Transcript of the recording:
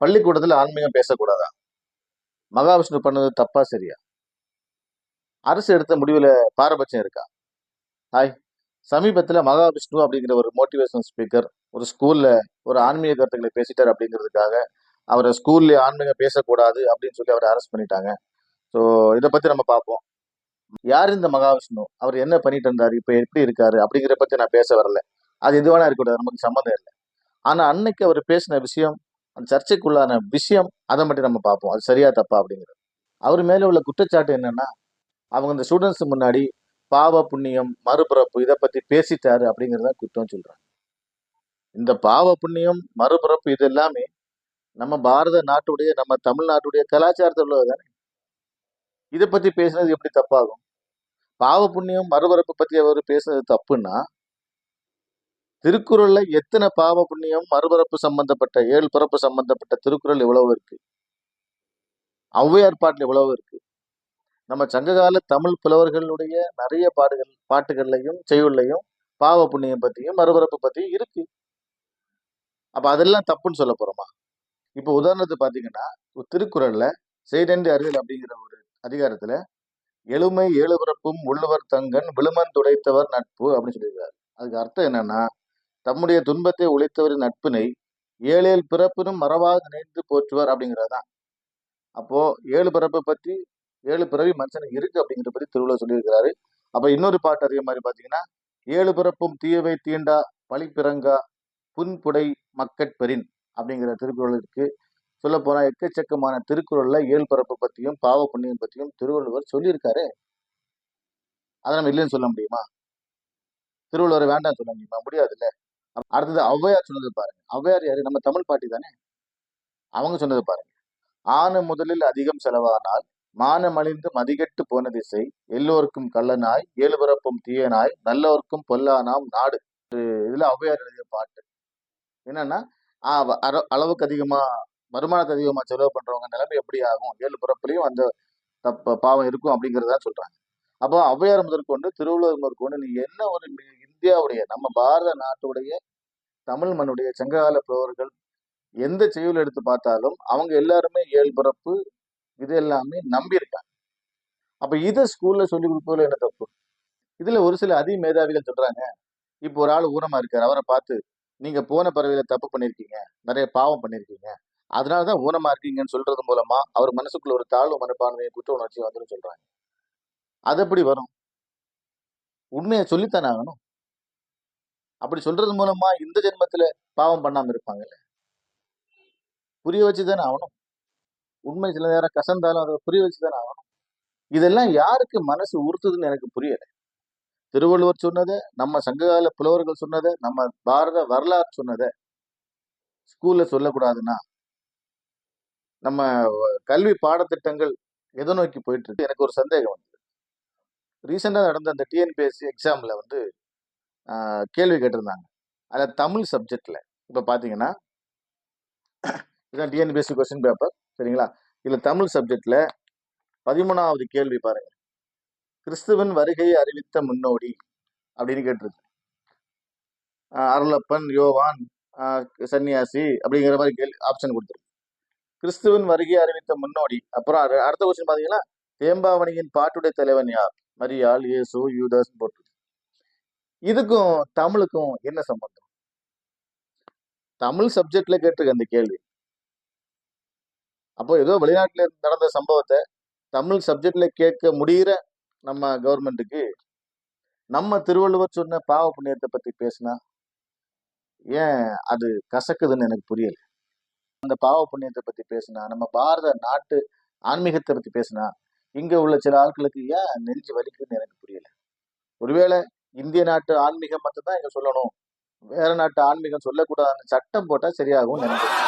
பள்ளிக்கூடத்தில் ஆன்மீகம் பேசக்கூடாதா? மகாவிஷ்ணு பண்ணது தப்பா சரியா? அரசு எடுத்த முடிவில் பாரபட்சம் இருக்கா? ஹாய். சமீபத்தில் மகாவிஷ்ணு அப்படிங்கிற ஒரு மோட்டிவேஷனல் ஸ்பீக்கர் ஒரு ஸ்கூலில் ஒரு ஆன்மீக கருத்துக்களை பேசிட்டார் அப்படிங்கிறதுக்காக அவரை ஸ்கூல்ல ஆன்மீகம் பேசக்கூடாது அப்படின்னு சொல்லி அவரை அரெஸ்ட் பண்ணிட்டாங்க. ஸோ இதை பற்றி நம்ம பார்ப்போம். யார் இந்த மகாவிஷ்ணு? அவர் என்ன பண்ணிட்டு இருந்தார்? இப்போ எப்படி இருக்காரு? அப்படிங்கிற பற்றி நான் பேச வரல. அது எது இருக்கக்கூடாது நமக்கு சம்மந்தம் இல்லை. ஆனால் அன்னைக்கு அவர் பேசின விஷயம் அந்த சர்ச்சைக்குள்ளான விஷயம் அதை மட்டும் நம்ம பார்ப்போம். அது சரியா தப்பா அப்படிங்கிறது. அவர் மேலே உள்ள குற்றச்சாட்டு என்னன்னா அவங்க இந்த ஸ்டூடெண்ட்ஸ் முன்னாடி பாவ புண்ணியம் மறுபிறப்பு இதை பத்தி பேசிட்டாரு அப்படிங்கிறத குற்றம் சொல்றாங்க. இந்த பாவ புண்ணியம் மறுபிறப்பு இது எல்லாமே நம்ம பாரத நாட்டுடைய நம்ம தமிழ்நாட்டுடைய கலாச்சாரத்தில் உள்ளது தானே? இதை பத்தி பேசுனது எப்படி தப்பாகும்? பாவ புண்ணியம் மறுபிறப்பு பத்தி அவர் பேசுனது தப்புன்னா திருக்குறள்ல எத்தனை பாவ புண்ணியம் மறுபிறப்பு சம்பந்தப்பட்ட ஏழு பிறப்பு சம்பந்தப்பட்ட திருக்குறள் எவ்வளவு இருக்கு? ஔவையார் பாட்டில் எவ்வளவு இருக்கு. நம்ம சங்ககால தமிழ் புலவர்களுடைய நிறைய பாடுகள் பாட்டுகள்லையும் செய்யுள்ளையும் பாவ புண்ணியம் பத்தியும் மறுபிறப்பு பத்தியும் இருக்கு. அப்ப அதெல்லாம் தப்புன்னு சொல்ல போறோமா? இப்போ உதாரணத்துக்கு பாத்தீங்கன்னா திருக்குறள்ல செய்தண்டு அறிதல் அப்படிங்கிற ஒரு அதிகாரத்துல எழுமை ஏழு பிறப்பும் உள்ளவர் தங்கன் விழுமன் துடைத்தவர் நட்பு அப்படின்னு சொல்லியிருக்காரு. அதுக்கு அர்த்தம் என்னன்னா தம்முடைய துன்பத்தை உழைத்தவரின் நட்பினை ஏழேல் பிறப்பினும் மரபாக நினைந்து போற்றுவார் அப்படிங்கிறதுதான். அப்போ ஏழு பிறப்பை பற்றி ஏழு பிறவி மனுஷனுக்கு இருக்கு அப்படிங்கிறத பற்றி திருவிழா சொல்லியிருக்கிறாரு. அப்ப இன்னொரு பாட்டு அதே மாதிரி பாத்தீங்கன்னா ஏழு பிறப்பும் தீயவை தீண்டா பழிப்பிறங்கா புன்புடை மக்கட்பெறின் அப்படிங்கிற திருக்குறள் இருக்கு. சொல்ல போனா எக்கச்சக்கமான திருக்குறள்ல ஏழு பிறப்பு பத்தியும் பாவ புண்ணியம் பத்தியும் திருவள்ளுவர் சொல்லியிருக்காரு. அதை நம்ம இல்லைன்னு சொல்ல முடியுமா? திருவள்ளுவர் வேண்டாம் சொல்ல முடியுமா? முடியாதுல்ல. அடுத்தது ஔவையார் சொன்னது பாருங்க. ஔவையார் யாரு? நம்ம தமிழ் பாட்டி தானே? அவங்க சொன்னது பாருங்க. ஆணு முதலில் அதிகம் செலவானால் மானமழிந்து மதிகெட்டு போன திசை எல்லோருக்கும் கள்ளனாய் ஏழு பிறப்பும் தீயனாய் நல்லோருக்கும் பொல்லானாம் நாடு. இதுல ஔவையார் எழுதிய பாட்டு. என்னன்னா அளவுக்கு அதிகமா வருமானத்துக்கு அதிகமா செலவு பண்றவங்க நிலைமை எப்படி ஆகும்? ஏழு பிறப்புலையும் அந்த தப்ப பாவம் இருக்கும் அப்படிங்கறத சொல்றாங்க. அப்போ ஔவையார் முதற்கொண்டு திருவள்ளுவர் முதற்கொண்டு நீ என்ன ஒரு இந்தியாவுடைய நம்ம பாரத நாட்டுடைய தமிழ் மண்ணுடைய சங்ககால புலவர்கள் எந்த செய்யுள் எடுத்து பார்த்தாலும் அவங்க எல்லாருமே இயல்பிறப்பு இது எல்லாமே நம்பி இருக்காங்க அப்ப இதை ஸ்கூல்ல சொல்லி கொடுப்பதில் என்ன தப்பு? இதுல ஒரு சில அதி மேதாவிகள் சொல்றாங்க இப்போ ஒரு ஆள் ஊரமா இருக்காரு அவரை பார்த்து நீங்க போன பறவையில தப்பு பண்ணிருக்கீங்க நிறைய பாவம் பண்ணிருக்கீங்க அதனாலதான் ஊனமா இருக்கீங்கன்னு சொல்றது மூலமா அவர் மனசுக்குள்ள ஒரு தாழ்வு மனப்பான்மையை குற்ற உணர்ச்சி வந்துடும் சொல்றாங்க. அது எப்படி வரும்? உண்மையை சொல்லித்தானே ஆகணும். அப்படி சொல்றது மூலமா இந்த ஜென்மத்துல பாவம் பண்ணாம இருப்பாங்கல்ல. புரிய வச்சுதானே ஆகணும். உண்மை சில நேரம் கசந்தாலும் அதை புரிய வச்சுதானே ஆகணும். இதெல்லாம் யாருக்கு மனசு உறுத்துதுன்னு எனக்கு புரியல. திருவள்ளுவர் சொன்னதை நம்ம சங்ககால புலவர்கள் சொன்னதை நம்ம பாரத வரலாறு சொன்னதை ஸ்கூல்ல சொல்லக்கூடாதுன்னா நம்ம கல்வி பாடத்திட்டங்கள் எதை நோக்கி போயிட்டு இருக்கு? எனக்கு ஒரு சந்தேகம் வந்து. ரீசெண்டாக நடந்த அந்த டிஎன்பிஎஸ்சி எக்ஸாமில் வந்து கேள்வி கேட்டிருந்தாங்க. அதில் தமிழ் சப்ஜெக்டில் இப்போ பார்த்தீங்கன்னா இதான் டிஎன்பிஎஸ்சி கொஸ்டின் பேப்பர் சரிங்களா? இதில் தமிழ் சப்ஜெக்டில் பதிமூணாவது கேள்வி பாருங்க. கிறிஸ்துவின் வருகையை அறிவித்த முன்னோடி அப்படின்னு கேட்டிருக்கு. அருளப்பன் யோவான் சன்னியாசி அப்படிங்கிற மாதிரி கேள்வி ஆப்ஷன் கொடுத்துருக்கு. கிறிஸ்துவின் வருகையை அறிவித்த முன்னோடி அப்புறம் அடுத்த கொஸ்டின் பார்த்தீங்கன்னா தேம்பாவணியின் பாட்டுடைய தலைவன் யார்? மரியாள் இயேசு யூதாஸ் போட்டு இதுக்கும் தமிழுக்கும் என்ன சம்பந்தம்? தமிழ் சப்ஜெக்ட்ல கேட்டிருக்க அந்த கேள்வி. அப்போ ஏதோ வெளிநாட்டில் இருந்து நடந்த சம்பவத்தை தமிழ் சப்ஜெக்ட்ல கேட்க முடிகிற நம்ம கவர்மெண்ட்டுக்கு நம்ம திருவள்ளுவர் சொன்ன பாவ புண்ணியத்தை பத்தி பேசினா ஏன் அது கசக்குதுன்னு எனக்கு புரியல. அந்த பாவ புண்ணியத்தை பத்தி பேசினா நம்ம பாரத நாட்டு ஆன்மீகத்தை பத்தி பேசினா இங்க உள்ள சில ஆட்களுக்கு ஏன் நெஞ்சு வலிக்குதுன்னு எனக்கு புரியல. ஒருவேளை இந்திய நாட்டு ஆன்மீகம் மட்டும்தான் இங்க சொல்லணும். வேற நாட்டு ஆன்மீகம் சொல்லக்கூடாதுன்னு சட்டம் போட்டா சரியாகும் நினைக்கிறேன்.